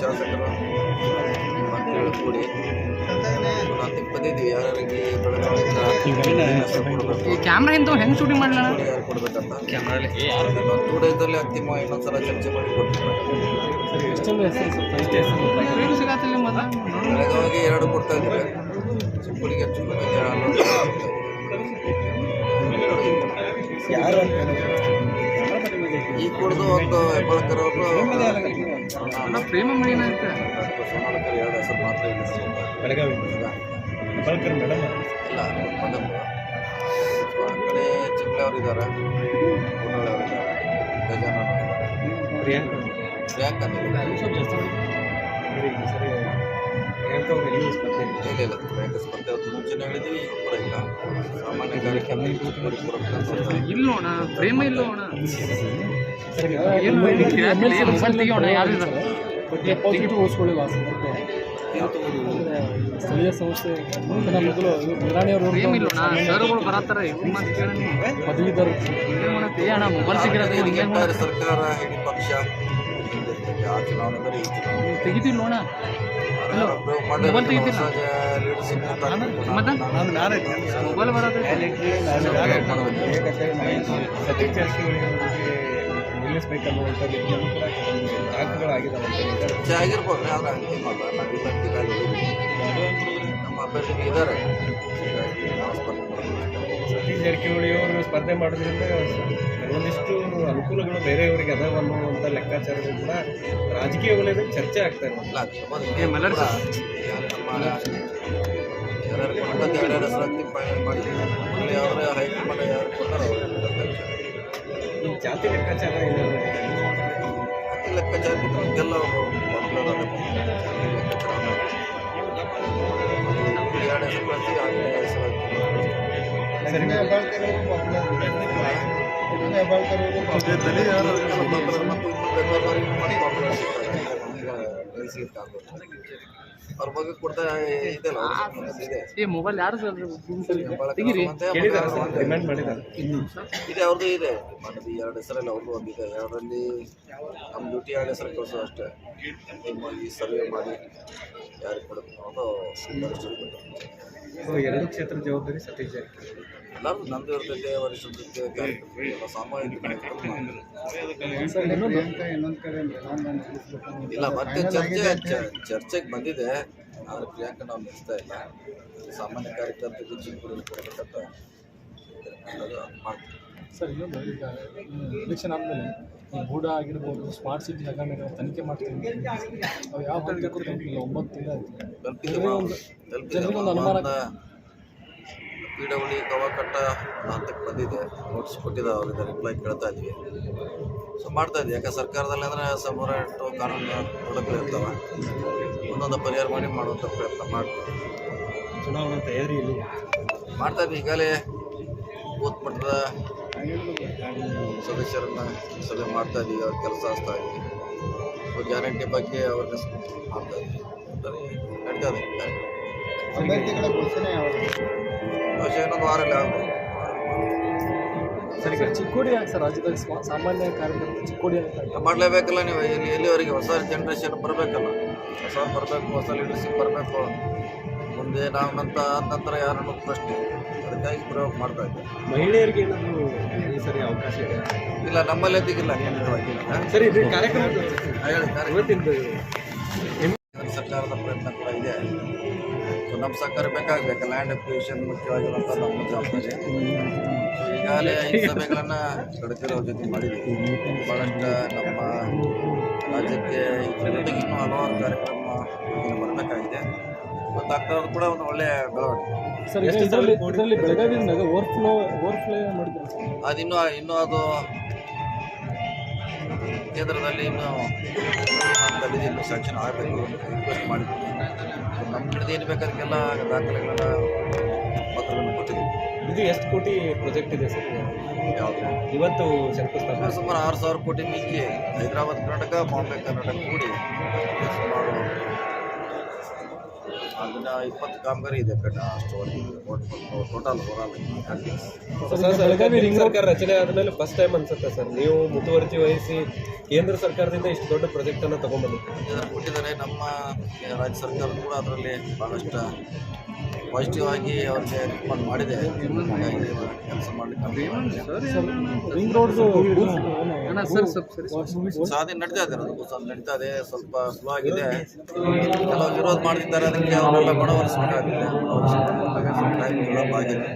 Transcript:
ಶಾಸಕರು ಕೂಡಿ ಯಾರಿಗೆ ಈ ಕ್ಯಾಮ್ರಾ ಇಂದ ಹೆಂಗ್ ಶೂಟಿಂಗ್ ಮಾಡ್ಲಾ ಯಾರು ಕೊಡ್ಬೇಕಂತ? ಕ್ಯಾಮ್ರಲ್ಲಿ ಇನ್ನೊಂದು ಟೂ ಡೇಸಲ್ಲಿ ಅಂತಿಮ ಇನ್ನೊಂದ್ಸಲ ಚರ್ಚೆ ಮಾಡಿ ಕೊಡ್ತೀವಿ ಏನು ಸಿಗತ್ತಿಲ್ಲ ಮತ್ತೆ ಬೆಳಗಾವಿಗೆ ಎರಡು ಕೊಡ್ತಾ ಚಿಕ್ಕುಳಿಗೆ ಈ ಕುಡಿದು ಒಂದು ಹೆಬ್ಬಾಳ್ಕರ್ ಅವರು ಅಣ್ಣ ಪ್ರೇಮ ಮಣಿನ ಐತೆ ಸೋನಾಳಕರ್ ಎರಡು ಹೆಸರು ಮಾತ್ರ ಇಲ್ಲ ಬೆಳಗಾವಿ ಹೆಬ್ಬಾಳ್ಕರ್ ಮೇಡಮ್ ಇಲ್ಲ ಮೊದಲು ಆ ಕಡೆ ಚಿಕ್ಕಳೆ ಅವರು ಇದ್ದಾರೆ ಕುಂಡಳೆ ಅವರು ಇದ್ದಾರೆ ಗಜಾನನ್ ಅವರು ಪ್ರಿಯಾಂಕ ಪ್ರಿಯಾಂಕ ಸರಿ ಸರಿ ಇಲ್ಲ ಇಲ್ಲ ಪ್ರಿಯಾಂಕ ಸ್ಪರ್ಧೆ ಅವ್ರದ್ದು ಮುಂಚೆನೇ ಹೇಳಿದ್ವಿ ಈಗ ಕೂಡ ಇಲ್ಲ. ಸಾಮಾನ್ಯ ಕಾರ್ಯಕ್ರಮ ಇಲ್ಲ ಅಣ್ಣ ಪ್ರೇಮ ಇಲ್ಲ ಅಣ್ಣ. ಏನು ಮೊಬೈಲ್ ತೆಗಿಯೋಣ ಯಾರು ಇದ್ದಾರೆ ಪಾಸಿಟಿವ್ ಸ್ಥಳೀಯ ಸಂಸ್ಥೆ ಮೊದಲು ಪ್ರೇಮ ಇಲ್ಲ ಅಣ್ಣ. ಸರ್ಗಳು ಬರತ್ತಾರ ಪದವೀಧರ ಅಣ್ಣ ಮೊಬೈಲ್ ಸಿಗಿರೋದು ಸರ್ಕಾರ ಇಡೀ ಪಕ್ಷ? ಆ ಚುನಾವಣೆ ತೆಗಿತಿಲ್ಲ ಅಣ್ಣ. ಮೊಬೈಲ್ ಬರೋದು ಸತೀಶ್ ಆಗಿರ್ಬೋದು ಆದ್ರೆ ನಾವಿಲ್ಲ ನಮ್ಮ ಅಭ್ಯರ್ಥಿಗಳು ಇದ್ದಾರೆ. ಜಾರಕಿಹೊಳಿ ಅವರು ಸ್ಪರ್ಧೆ ಮಾಡೋದ್ರಿಂದ ಕೆಲವೊಂದಿಷ್ಟು ಅನುಕೂಲಗಳು ಬೇರೆಯವರಿಗೆ ಅದಾವ ಅನ್ನುವಂಥ ಲೆಕ್ಕಾಚಾರಗಳು ಕೂಡ ರಾಜಕೀಯ ವಲಯದಲ್ಲಿ ಚರ್ಚೆ ಆಗ್ತಾ ಈ ಜಾತಿ ಲೆಕ್ಕಾಚಾರ ಏನಾದ್ರು ಅತಿ ಲೆಕ್ಕಾಚಾರ ಎಲ್ಲ ಎರಡು ಹೆಸರು ಬರ್ತೀವಿ ಅವ್ರ ಬಗ್ಗೆ ಕೊಡ್ತಾ ಇದೆಲ್ಲ ಇದೆ ಈ ಮೊಬೈಲ್ ಯಾರು ಸರ್ ತೆಗಿರಿ. ಮಾಡಿದ್ದಾರೆ ಇದೆ ಅವ್ರದ್ದು ಇದೆ. ಎರಡು ಹೆಸರಲ್ಲಿ ಅವ್ರದ್ದು ಒಂದಿದೆ. ಎರಡರಲ್ಲಿ ನಮ್ಮ ಡ್ಯೂಟಿ ಎರಡು ಹೆಸರು ಕಳಿಸೋ ಅಷ್ಟೇ. ಈ ಸರ್ವೆ ಮಾಡಿ ಯಾರಿಗೆ ಕೊಡಬೇಕು ಅನ್ನೋದು ಎರಡು ಕ್ಷೇತ್ರ ಜವಾಬ್ದಾರಿ ಸತೀಶ್ ಜಾರಕಿಹೊಳಿ. ಎಲ್ಲರೂ ನಂದು ಇರ್ತೈತೆ ಕಾರ್ಯಕ್ರಮ ಇಲ್ಲ ಮತ್ತೆ ಚರ್ಚೆ ಚರ್ಚೆಗೆ ಬಂದಿದೆ ಆದ್ರೆ ಪ್ರಿಯಾಂಕ ನಾವು ನಿಲ್ಲಿಸ್ತಾ ಇಲ್ಲ. ಸಾಮಾನ್ಯ ಕಾರ್ಯಕರ್ತರಿಗೆ ಕೊಡಬೇಕಂತ ಅದು ಮಾಡ್ತೀವಿ. ಸರ್ ಇನ್ನೊಂದು ಈಗ ಎಲೆಕ್ಷನ್ ಆದಮೇಲೆ ಈ ಬೂಡ ಆಗಿರ್ಬೋದು ಸ್ಮಾರ್ಟ್ ಸಿಟಿ ಹಗರಣ ತನಿಖೆ ಮಾಡ್ತೀವಿ ಅವ್ರು ಯಾವ ಹಂತಕ್ಕೂ ತಲುಪಿಲ್ಲ ಒಂಬತ್ತು ತಿಂಗಳು ಆಯ್ತು ತಲುಪಿದೆ ಜನರಿಗೆ ಒಂದು- ತಲುಪಿದೆ ಜನರಿಗೆ ಒಂದು ಅನುಮಾನ ಪಿ ಡಬ್ಲ್ಯೂ ಕವಾಕಟ್ಟ ಹಂತಕ್ಕೆ ಬಂದಿದೆ. ನೋಟಿಸ್ ಕೊಟ್ಟಿದ್ದ ಅವರಿಂದ ರಿಪ್ಲೈ ಕೇಳ್ತಾ ಇದ್ವಿ ಸೊ ಮಾಡ್ತಾ ಇದ್ವಿ ಯಾಕೆ ಸರ್ಕಾರದಲ್ಲಿ ಅಂದರೆ ಸಮರ ಟೋ ಕಾನೂನು ತೊಡಕುಗಳು ಇರ್ತವೆ. ಒಂದೊಂದು ಪರಿಹಾರ ಮಾಡಿ ಮಾಡುವಂಥ ಪ್ರಯತ್ನ ಮಾಡ್ತೀವಿ. ಚುನಾವಣಾ ತಯಾರಿಯಲ್ಲಿ ಮಾಡ್ತಾ ಇದ್ವಿ ಈಗಲೇ ಬೂತ್ ಮಟ್ಟದ ಸದಸ್ಯರನ್ನ ಸಭೆ ಮಾಡ್ತಾ ಇದ್ದೀವಿ. ಅವ್ರ ಕೆಲಸ ಆಗ್ತಾ ಇದ್ದೀವಿ ಸೊ ಗ್ಯಾರಂಟಿ ಬಗ್ಗೆ ಅವೇರ್ನೆಸ್ ಮಾಡ್ತಾ ಇದ್ದೀವಿ. ನಡೀತಾ ಇದೆ. ಕಾರ್ಯಕ್ರಮ. ಅಭ್ಯರ್ಥಿಗಳ ಘೋಷಣೆ ಬಹುಶಃ ಇನ್ನೊಂದು ವಾರಲ್ಲಿ ಆಗ್ಬೋದು ಸರಿ ಸರ್. ಚಿಕ್ಕೋಡಿ ಯಾಕೆ ಸರ್ ರಾಜ್ಯದಲ್ಲಿ ಸಾಮಾನ್ಯ ಕಾರ್ಯಕ್ರಮ ಚಿಕ್ಕೋಡಿ ಅಂತ ಮಾಡಲೇಬೇಕಲ್ಲ ನೀವು ಎಲ್ಲಿ ಎಲ್ಲಿವರೆಗೆ ಹೊಸ ಜನ್ರೇಷನ್ ಬರಬೇಕಲ್ಲ? ಹೊಸ ಬರಬೇಕು ಹೊಸ ಲೀಡರ್ಶಿಪ್ ಬರಬೇಕು. ಮುಂದೆ ನಾವು ನಂತರ ನಂತರ ಯಾರು ಅನ್ನೋದು ಪ್ರಶ್ನೆ ಅದಕ್ಕಾಗಿ ಪ್ರಯೋಗ ಮಾಡ್ತಾ ಇದ್ದೆ ಮಹಿಳೆಯರಿಗೆ ಏನಾದರೂ ಈ ಸರಿ ಅವಕಾಶ ಇದೆ? ಇಲ್ಲ ನಮ್ಮಲ್ಲೇ ತೆಗಿಲ್ಲ ಖಂಡಿತವಾಗಿ? ಸರಿ ಇದು ಕಾರ್ಯಕ್ರಮ ಹೇಳಿ ಸರ್ಕಾರದ ಪ್ರಯತ್ನ ಕೂಡ ಇದೆ. ಸೊ ನಮ್ಮ ಸರ್ಕಾರ ಬೇಕಾಗಬೇಕು. ಲ್ಯಾಂಡ್ ಅಕ್ವಿಷನ್ ಮುಖ್ಯವಾಗಿರುವಂಥ ನಮ್ಮ ಜವಾಬ್ದಾರಿ. ಸೊ ಈಗಾಗಲೇ ಐದು ಸಭೆಗಳನ್ನು ಕಡಿತರ ಜೊತೆ ಮಾಡಿದ್ದೀವಿ ಭಾಳಷ್ಟು ನಮ್ಮ ರಾಜ್ಯಕ್ಕೆ ಇದ್ರ ಜೊತೆಗೆ ಇನ್ನೂ ಹಲವಾರು ಕಾರ್ಯಕ್ರಮ ಬರಬೇಕಾಗಿದೆ ಮತ್ತು ಆಗ್ತಾ ಕೂಡ ಒಂದು ಒಳ್ಳೆಯ ಬೆಳವಣಿಗೆ. ಸರ್ ಈಗ ಇದರಲ್ಲಿ ಇದರಲ್ಲಿ ಬೆಳಗಾವಿಯಿಂದ ಓವರ್ಫ್ಲೋ ಓವರ್ಫ್ಲೋ ಮಾಡಿದ್ರು ಸರ್? ಅದಿನ್ನೂ ಇನ್ನೂ ಅದು ಕೇಂದ್ರದಲ್ಲಿ ಇನ್ನೂ ಹಂತದಲ್ಲಿ ಇನ್ನೂ ಸ್ಯಾಂಕ್ಷನ್ ಆಗಬೇಕು ರಿಕ್ವೆಸ್ಟ್ ಮಾಡಿದ್ದೀವಿ ಸೊ ನಮ್ಮ ಹಿಡಿದು ಏನು ಬೇಕಾದಕ್ಕೆಲ್ಲ ದಾಖಲೆಗಳನ್ನ ಪತ್ರಗಳನ್ನು ಕೊಟ್ಟಿದ್ದೀವಿ ಇದು ಎಷ್ಟು ಕೋಟಿ ಪ್ರಾಜೆಕ್ಟ್ ಇದೆ ಸರ್? ಯಾವುದು? ಇವತ್ತು ಶಂಕುಸ್ಥಾಪನೆ. ಸುಮಾರು ಆರು ಸಾವಿರ ಕೋಟಿ ಮಿಕ್ಕಿ ಹೈದರಾಬಾದ್ ಕರ್ನಾಟಕ ಬಾಂಬೆ ಕರ್ನಾಟಕ ಕೂಡಿ. ಸುಮಾರು ಅದನ್ನ ಇಪ್ಪತ್ತು ಕಾಮಗಾರಿ ಇದೆ ಕಟ್ಟ ಅಷ್ಟುವರೆಗೆ ಟೋಟಲ್ ಓವರಾಲ್ ಬೆಳಗಾವಿ ರಿಂಗ್ ಸರ್ಕಾರ ರಚನೆ ಆದಮೇಲೆ ಫಸ್ಟ್ ಟೈಮ್ ಅನ್ಸುತ್ತೆ ಸರ್. ನೀವು ಮುತುವರ್ಜಿ ವಹಿಸಿ ಕೇಂದ್ರ ಸರ್ಕಾರದಿಂದ ಇಷ್ಟು ದೊಡ್ಡ ಪ್ರಾಜೆಕ್ಟ್ ಅನ್ನ ತಗೊಂಡ್ಬಂದಿದ್ದೀರಿ ಇದನ್ನು ಕೊಟ್ಟಿದ್ದಾರೆ ನಮ್ಮ ರಾಜ್ಯ ಸರ್ಕಾರ ಕೂಡ ಅದರಲ್ಲಿ ಭಾಳಷ್ಟು ಪಾಸಿಟಿವ್ ಆಗಿ ಅವ್ರಿಗೆ ರೆಸ್ಪಾಂಡ್ ಮಾಡಿದೆ ಹಾಗಾಗಿ ಕೆಲಸ ಮಾಡಲಿಕ್ಕೆ ರಿಂಗ್ ರೋಡ್ದು ಸಾಧನೆ ನಡೀತಾ ಇದೆ ಅದು ಸ್ವಲ್ಪ ನಡೀತಾ ಇದೆ ಸ್ವಲ್ಪ ಸ್ಲೋ ಆಗಿದೆ ಕೆಲವು ವಿರೋಧ ಮಾಡ್ತಿದ್ದಾರೆ ಅದಕ್ಕೆ ಅವರೆಲ್ಲ ಗುಣವರಿಸಬೇಕಾಗಿದೆ ಟೈಮ್ ವಿಳಂಬ ಆಗಿದೆ